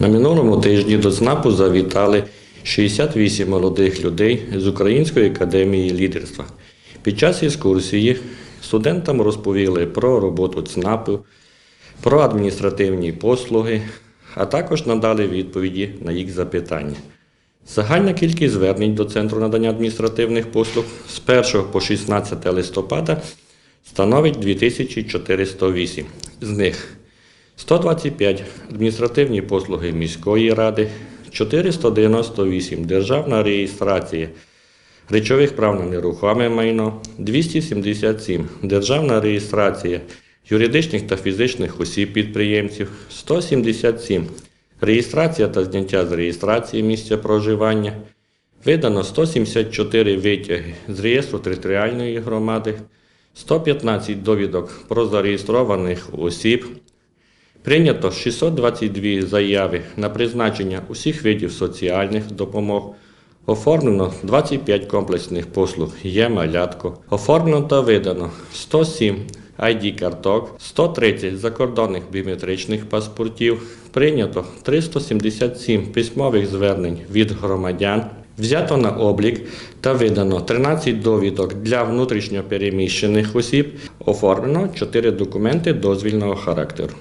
На минулому тижні до ЦНАПу завітали 68 молодих людей з Української академії лідерства. Під час екскурсії студентам розповіли про роботу ЦНАПу, про адміністративні послуги, а також надали відповіді на їх запитання. Загальна кількість звернень до Центру надання адміністративних послуг з 1 по 16 листопада становить 2408. З них 125 адміністративні послуги міської ради, 498 державна реєстрація речових прав на нерухоме майно, 277 державна реєстрація юридичних та фізичних осіб підприємців, 177 реєстрація та зняття з реєстрації місця проживання, видано 174 витяги з реєстру територіальної громади, 115 довідок про зареєстрованих осіб, Прийнято 622 заяви на призначення усіх видів соціальних допомог. Оформлено 25 комплексних послуг є малятко. Оформлено та видано 107 ID-карток, 130 закордонних біометричних паспортів. Прийнято 377 письмових звернень від громадян. Взято на облік та видано 13 довідок для внутрішньо переміщених осіб. Оформлено 4 документи дозвільного характеру.